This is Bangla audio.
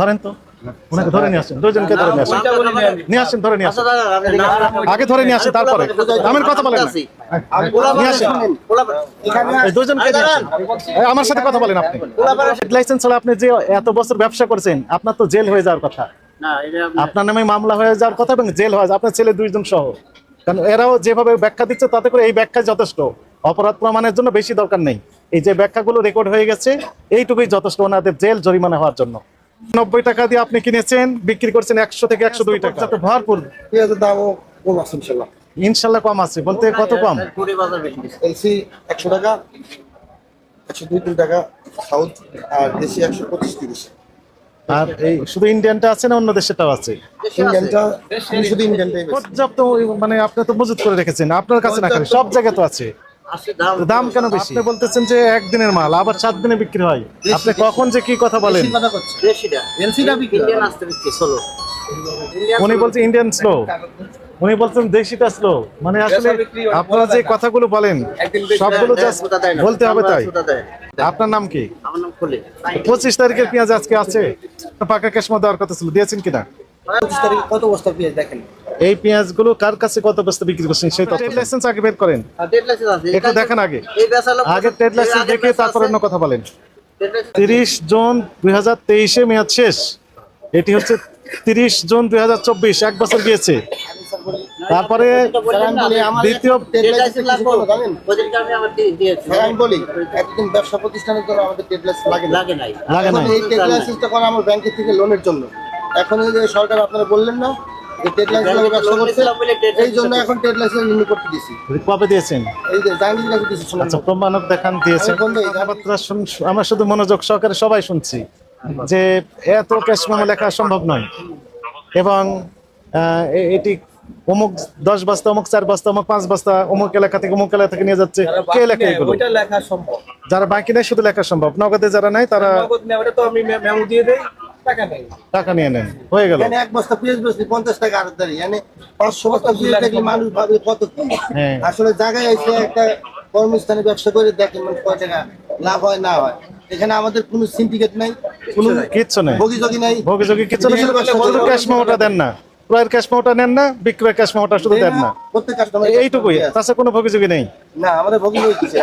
ধরেন তো? ওনাকে ধরে নিয়ে আসেন দুজনকে ধরে নিয়ে আসেন। নিয়ে আসেন ধরে নিয়ে আসেন। আগে ধরে নিয়ে আসেন তারপরে। আমের কথা বলেন নিয়ে আসেন। দুজনকে আমার সাথে কথা বলেন আপনি। লাইসেন্স ছাড়া আপনি যে এত বছর ব্যবসা করছেন আপনার তো জেল হয়ে যাওয়ার কথা। আপনার নামে মামলা হয়ে যাওয়ার কথা এবং জেল হয়ে আপনার ছেলে দুইজন সহ। কারণ এরাও যেভাবে ব্যাখ্যা দিচ্ছে তাতে করে এই ব্যাখ্যা যথেষ্ট। অপরাধ প্রমাণের জন্য বেশি দরকার নেই। এই যে ব্যাখ্যাগুলো রেকর্ড হয়ে গেছে এইটুকুই যথেষ্ট ওনাদের জেল জরিমানা হওয়ার জন্য। নব্বই টাকা দিয়ে আপনি কিনেছেন বিক্রি করছেন একশো থেকে একশো দুই টাকা। ভরপুর। পেঁয়াজের দামও কম আছে ইনশাল্লাহ। ইনশাল্লাহ কম আছে বলতে কত কম। এলসি একশো টাকা একশো দুই তিন টাকা সাউথ আর দেশি একশো পঁচিশ তিরিশ। আর এই শুধু ইন্ডিয়ানটা আছে না অন্য দেশেরটাও আছে? ইন্ডিয়ানটা শুধু ইন্ডিয়ানটাই পর্যাপ্ত মানে আপনি তো মজুত করে রেখেছেন আপনার কাছে না সব জায়গায় তো আছে। দাম কেন বেশি? আপনি বলতেছেন যে একদিনের মাল আবার সাত দিনে বিক্রি হয়। আপনি কখন যে কি কথা বলেন? উনি বলছে ইন্ডিয়ান স্লো উনি বলছেন দেশিটা স্লো মানে আসলে আপনারা যে কথাগুলো বলেন সবগুলো বলতে হবে তাই। আপনার নাম কি? পঁচিশ তারিখের পেঁয়াজ আজকে আছে। পাকা কেশমা দেওয়ার কথা ছিল দিয়েছেন কিনা? পঁচিশ তারিখে কত বস্তা পেঁয়াজ দেখেন? এই পেঁয়াজগুলো কার কাছে কত বস্তা বিক্রি করছেন সেই ট্রেড লাইসেন্স আগে বের করেন। আছে। একটু দেখেন আগে। আগে ট্রেড লাইসেন্স দেখে তারপর অন্য কথা বলেন। তিরিশ জুন দুই হাজার তেইশে মেয়াদ শেষ। এটি হচ্ছে তিরিশ জুন দুই হাজার চব্বিশ এক বছর গিয়েছে। তারপরে দ্বিতীয় আমি। হ্যাঁ, বলি একদিন ব্যবসা প্রতিষ্ঠানের জন্য আমাদের ট্রেড লাইসেন্স লাগে লাগে নাই। লাগে না এখন এই ট্রেড লাইসেন্সটা করা আমার ব্যাংকের থেকে লোনের জন্য। এখন এই সরকার আপনারা বললেন না যে লাইসেন্স ব্যবসা করছে নিয়েছিলাম বলে trade এই জন্য এখন ট্রেড লাইসেন্স রিনিউ করতে দিছি। কবে দিয়েছেন? এই যে জাহাঙ্গীর কাছে দিছি আচ্ছা প্রমাণক দেখান দিয়েছেন। আমরা শুধু মনোযোগ সহকারে সবাই শুনছি যে এত ক্যাশ মেমো লেখা সম্ভব নয়। এবং এটি অমুক দশ বস্তা অমুক চার বস্তা অমুক পাঁচ বস্তা অমুক এলাকা থেকে অমুক এলাকা থেকে নিয়ে যাচ্ছে। কে লেখে এগুলো? ওইটা লেখা সম্ভব। যারা বাকি নেই শুধু লেখা সম্ভব। নগদে যারা নাই তারা নগদ ওটা তো আমি মেমো দিয়ে দেই। টাকা নিয়ে নেন। হয়ে গেল। এখানে এক বস্তা পেঁয়াজ বেশি পঞ্চাশ টাকা আর দাঁড়ি মানে পাঁচশো বস্তা পেঁয়াজ দেখলে মানুষ ভাবে কত কি। হ্যাঁ। আসলে জায়গায় এসে একটা কর্মস্থানে ব্যবসা করে দেখেন মানে কয় টাকা লাভ হয় না হয়। এখানে আমাদের কোনো সিন্ডিকেট নাই কোনো কিচ্ছু নেই। বগিজগি নাই। ভোগী কিছু নেই। শুধু ক্যাশ মেমোটা দেন না। ক্রয়ের ক্যাশ মেমোটা নেন না বিক্রয়ের ক্যাশ মেমোটা শুধু দেন না। প্রত্যেক কাস্টমার এইটুকুই। তাছাড়া কোনো ভোগী নেই। না আমাদের হচ্ছে